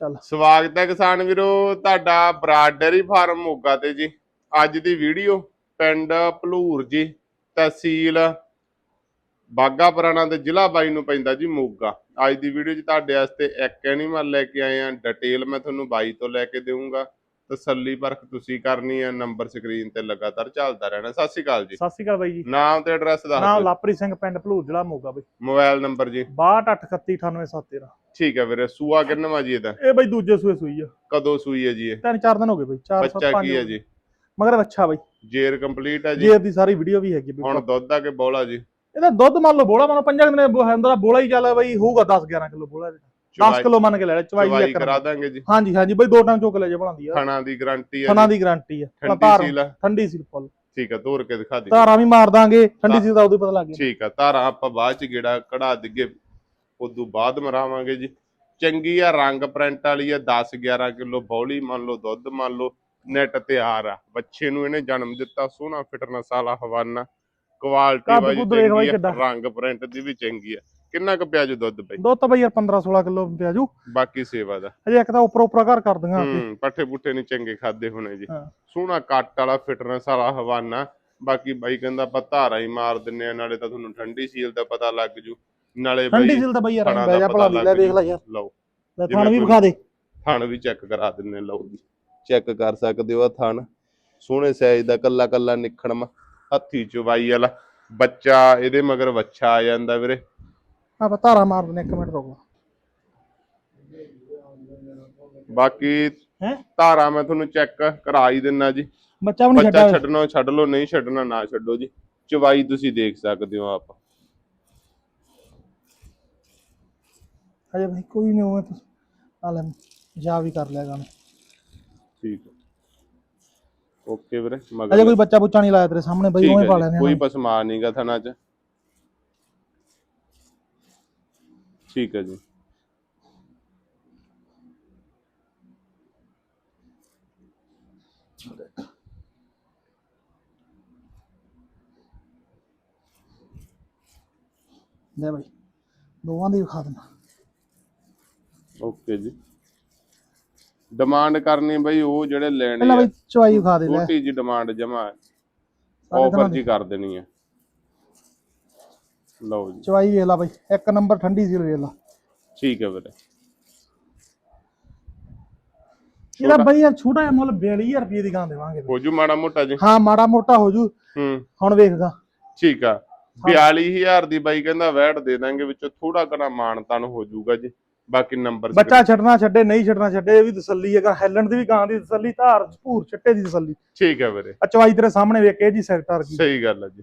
ਚੱਲ। ਸਵਾਗਤ ਹੈ ਕਿਸਾਨ ਵੀਰੋ, ਤੁਹਾਡਾ ਬਰਾਡ ਡੇਅਰੀ ਫਾਰਮ ਮੋਗਾ ਤੇ ਜੀ। ਅੱਜ ਦੀ ਵੀਡੀਓ ਪਿੰਡ ਭਲੂਰ ਜੀ, ਤਹਿਸੀਲ ਬਾਗਾ ਪੁਰਾਣਾ ਤੇ ਜ਼ਿਲ੍ਹਾ ਬਾਈ ਨੂੰ ਪੈਂਦਾ ਜੀ ਮੋਗਾ। ਅੱਜ ਦੀ ਵੀਡੀਓ 'ਚ ਤੁਹਾਡੇ ਵਾਸਤੇ ਇੱਕ ਐਨੀਮਲ ਲੈ ਕੇ ਆਏ ਆ ਡਿਟੇਲ ਮੈਂ ਤੁਹਾਨੂੰ ਬਾਈ ਤੋਂ ਲੈ ਕੇ ਦੇਵਾਂਗਾ ਤਸੱਲੀ ਪਰਖ ਤੁਸੀਂ ਕਰਨੀ ਹੈ ਨੰਬਰ ਸਕਰੀਨ ਤੇ ਲਗਾਤਾਰ ਚੱਲਦਾ ਰਹਿਣਾ। ਸਤਿ ਸ਼੍ਰੀ ਅਕਾਲ ਜੀ। ਸਤਿ ਸ਼੍ਰੀ ਅਕਾਲ ਬਾਈ ਜੀ। ਨਾਮ ਤੇ ਐਡਰੈਸ ਦੱਸ ਨਾਮ ਲਾਪਰੀ ਸਿੰਘ ਪਿੰਡ ਭਲੂਰ ਜ਼ਿਲ੍ਹਾ ਮੋਗਾ ਬਾਈ। ਮੋਬਾਈਲ ਨੰਬਰ ਜੀ। 6238987713 ਠੀਕ ਹੈ ਵੀਰੇ ਸੂਆ ਕਿੰਨਵਾ ਜੀ ਇਹਦਾ? ਇਹ ਬਾਈ ਦੂਜੇ ਸੂਏ ਸੂਈ ਆ। ਕਦੋਂ ਸੂਈ ਹੈ ਜੀ ਇਹ? ਤਿੰਨ ਚਾਰ ਦਿਨ ਹੋ ਗਏ ਬਾਈ ਚਾਰ ਸੱਤ ਬੱਚਾ ਪੰਜ ਕੀ ਹੈ ਜੀ? ਮਗਰ ਅੱਛਾ ਬਾਈ। ਜੇਰ ਕੰਪਲੀਟ ਹੈ ਜੀ? ਜੇਰ ਦੀ ਸਾਰੀ ਵੀਡੀਓ ਵੀ ਹੈਗੀ ਹੁਣ ਦੁੱਧ ਆ ਕੇ ਬੋਲਾ ਜੀ? ਇਹਦਾ ਦੁੱਧ ਮੰਨ ਲਓ ਬੋਲਾ ਮੰਨ ਲਓ ਪੰਜਾਂ ਕੁ ਦਿਨੇ ਬੋ- ਅੰਦਰ ਬੋਲਾ ਹੀ ਚੱਲ ਬਾਈ ਹੋਊਗਾ 10 11 ਕਿਲੋ ਬੋਲਾ ਇਹਦਾ। 10 ਚਵਾਈ ਕਿਲੋ ਮੰਨ ਕੇ ਲੈ ਲੈ ਚਵਾਈ ਚਵਾਈ ਕਰਾ ਦਾਂਗੇ ਜੀ। ਹਾਂਜੀ ਹਾਂਜੀ ਬਾਈ ਦੋ ਟਾਈਮ ਚੁੱਕ ਲੈ ਜੇ ਬਣਾਉਂਦੀ ਆ। ਥਣਾ ਦੀ ਗਾਰੰਟੀ ਹੈ ਜੀ। ਦੀ ਗਾਰੰਟੀ ਆ। ਠੰਡੀ ਸੀਲ ਆ। ਠੰਡੀ ਸੀ ਫੁੱਲ। ਠੀਕ ਆ ਤੋਰ ਕੇ ਦਿਖਾ ਦੇ। ਧਾਰਾਂ ਵੀ ਮਾਰ ਦਾਂਗੇ ਠੰਡੀ ਸੀ ਦਾ ਉਦੋਂ ਹੀ ਪਤਾ ਲੱਗ ਗਿਆ ਠੀਕ ਆ ਧਾਰਾਂ ਆਪਾਂ ਬਾਅਦ ਚ ਗੇੜਾ ਕਢਾ ਦਿੱਗੇ ਉਦੋਂ ਬਾਅਦ ਮਰਾਵਾਂਗੇ ਜੀ। ਚੰਗੀ ਆ ਰੰਗ ਪ੍ਰਿੰਟ ਵਾਲੀ ਆ 10 11 ਕਿਲੋ ਬੌਲੀ ਮੰਨ ਲਓ ਦੁੱਧ ਮੰਨ ਲਓ ਨੈਟ ਤਿਆਰ ਆ। ਬੱਚੇ ਨੂੰ ਇਹਨੇ ਜਨਮ ਦਿੱਤਾ ਸੋਹਣਾ ਫਿਟ ਨਸਾਲਾ ਹਵਾਨਾ। ਕੁਆਲਿਟੀ ਕੱਦ ਵਾਈ ਕੁੱਦ ਵੇਖ ਬਾਈ ਚੰਗੀ ਆ ਕਿੱਡਾ। ਰੰਗ ਪ੍ਰਿੰਟ ਦੀ ਵੀ ਚੰਗੀ ਆ। ਕਿੰਨਾ ਕੁ ਪਿਆਜੂ ਦੁੱਧ ਬਈ? ਦੁੱਧ ਤਾਂ ਬਾਈ ਯਾਰ 15 16 ਕਿਲੋ ਪਿਆ ਜੂ ਬਾਕੀ ਸੇਵਾ ਦਾ। ਅਜੇ ਇੱਕ ਤਾਂ ਉੱਪਰ ਉੱਪਰ ਘਰ ਕਰ ਦਾਂਗਾ ਹੂੰ ਪੱਠੇ ਪੁੱਠੇ ਨਹੀਂ ਚੰਗੇ ਖਾਦੇ ਹੋਣੇ ਜੀ। ਸੋਹਣਾ ਕੱਟ ਵਾਲਾ ਫਿਟਨੈਸ ਵਾਲਾ ਹਵਾਨਾ। ਬਾਕੀ ਬਾਈ ਕਹਿੰਦਾ ਆਪਾਂ ਧਾਰਾ ਹੀ ਮਾਰ ਦਿੰਨੇ ਆ ਨਾਲੇ ਤਾਂ ਤੁਹਾਨੂੰ ਠੰਡੀ ਸੀਲ ਦਾ ਪਤਾ ਲੱਗ ਜੂ। ਨਾਲੇ ਠੰਡੀ ਬਾਈ ਸੀਲ ਤਾਂ ਬਾਈ ਯਾਰ ਥਣਾ ਬੈ ਦਾ ਜਾ ਪਤਾ ਭਲਾ ਲੈ ਦੇਖ। ਲੈ ਯਾਰ। ਲਓ। ਲੈ ਥਣ ਵੀ ਵਿਖਾ ਦੇ। ਥਣ ਵੀ ਚੈੱਕ ਕਰਾ ਦਿੰਨੇ ਲਓ ਜੀ। ਚੈੱਕ ਕਰ ਸਕਦੇ ਹੋ ਆ ਥਣ। ਸੋਹਣੇ ਸਾਈਜ਼ ਦਾ ਕੱਲਾ ਕੱਲਾ ਨਿਖੜਮ। ਹੱਥੀ ਚਵਾਈ ਵਾਲਾ। ਬੱਚਾ ਇਹਦੇ ਮਗਰ ਵੱਛਾ ਆ ਜਾਂਦਾ ਵੀਰੇ। ਆਪਾਂ ਧਾਰਾ ਮਾਰ ਦਿੰਦੇ ਇੱਕ ਮਿੰਟ ਰੁਕੋ। ਬਾਕੀ ਹੈ? ਧਾਰਾ ਮੈਂ ਤੁਹਾਨੂੰ ਚੈੱਕ ਕਰਾ ਹੀ ਦਿੰਨਾ ਜੀ। ਬੱਚਾ ਵੀ ਨਹੀਂ ਬੱਚਾ ਛੱਡਣਾ ਛੱਡ ਲਓ ਨਹੀਂ ਛੱਡਣਾ ਨਾ ਛੱਡੋ ਜੀ। ਚਵਾਈ ਤੁਸੀਂ ਦੇਖ ਸਕਦੇ ਹੋ ਆਪ। ਅਜੇ ਭਾਈ ਕੋਈ ਨਹੀਂ ਹੋਵੇ ਤਾਂ ਆ ਲੈ ਜਾ ਵੀ ਕਰ ਲਿਆ ਗਾਣੇ ਠੀਕ ਹੈ। ਓਕੇ ਵੀਰੇ ਅਜੇ ਮਗਰ ਕੋਈ ਬੱਚਾ ਬੁੱਚਾ ਨਹੀਂ ਲਾਇਆ ਤੇਰੇ ਸਾਹਮਣੇ ਬਈ ਠੀਕ ਉਵੇਂ ਪਾ ਲੈਣੇ ਕੋਈ ਪਸਮਾ ਨਹੀਂਗਾ ਥਣਾ ਚ। ਠੀਕ ਹੈ ਜੀ। ਲੈ ਬਾਈ ਦੋਵਾਂ ਦੀ ਵਿਖਾ ਦੇਣਾ ਓਕੇ ਜੀ। ਡਿਮਾਂਡ ਕਰਨੀ ਬਈ ਉਹ ਜਿਹੜੇ ਲੈਣੇ ਪਹਿਲਾਂ ਆ। ਬਾਈ ਵਿਖਾ ਦੇ ਲੈ। ਛੋਟੀ ਜੀ ਡਿਮਾਂਡ ਜਮਾ ਆਫਰ ਜੀ ਕਰ ਦੇਣੀ ਹੈ। ਲਓ ਜੀ। ਚਵਾਈ ਵੇਖ ਲਾ ਬਾਈ ਇੱਕ ਨੰਬਰ ਠੰਡੀ ਸੀ ਵੇਖ ਲਾ। ਠੀਕ ਹੈ ਵੀਰੇ। ਇਹਦਾ ਬਾਈ ਯਾਰ ਛੋਟਾ ਜਿਹਾ ਮੁੱਲ 42000 ਰੁਪਏ ਦੀ ਗਾਂ ਦੇਵਾਂਗੇ ਹੋ ਜੂ ਮਾੜਾ ਮੋਟਾ ਜੀ। ਹਾਂ ਮਾੜਾ ਮੋਟਾ ਹੋ ਜੂ ਹੂੰ। ਹੁਣ ਵੇਖਦਾ। ਠੀਕ ਆ। 42000 ਦੀ ਬਾਈ ਕਹਿੰਦਾ ਵੈਟ ਦੇ ਦਾਂਗੇ ਵਿੱਚੋਂ ਥੋੜਾ ਕਨਾ ਮਾਨਤਾਨ ਹੋ ਜਾਊਗਾ ਜੀ। ਬਾਕੀ ਨੰਬਰ ਬੱਚਾ ਛੱਡਣਾ ਛੱਡੇ ਨਹੀਂ ਛੱਡਣਾ ਛੱਡੇ ਇਹ ਵੀ ਤਸੱਲੀ ਹੈਗਾ ਹੈਲਣ ਦੀ ਵੀ ਗਾਂ ਦੀ ਤਸੱਲੀ ਧਾਰ ਭੂਰ ਚਿੱਟੇ ਦੀ ਤਸੱਲੀ। ਠੀਕ ਹੈ ਵੀਰੇ। ਆ ਚਵਾਈ ਤੇਰੇ ਸਾਹਮਣੇ ਵੇਖ ਕੇ ਜੀ ਸੈਕਟਰ ਕੀ ਸਹੀ ਗੱਲ ਹੈ ਜੀ।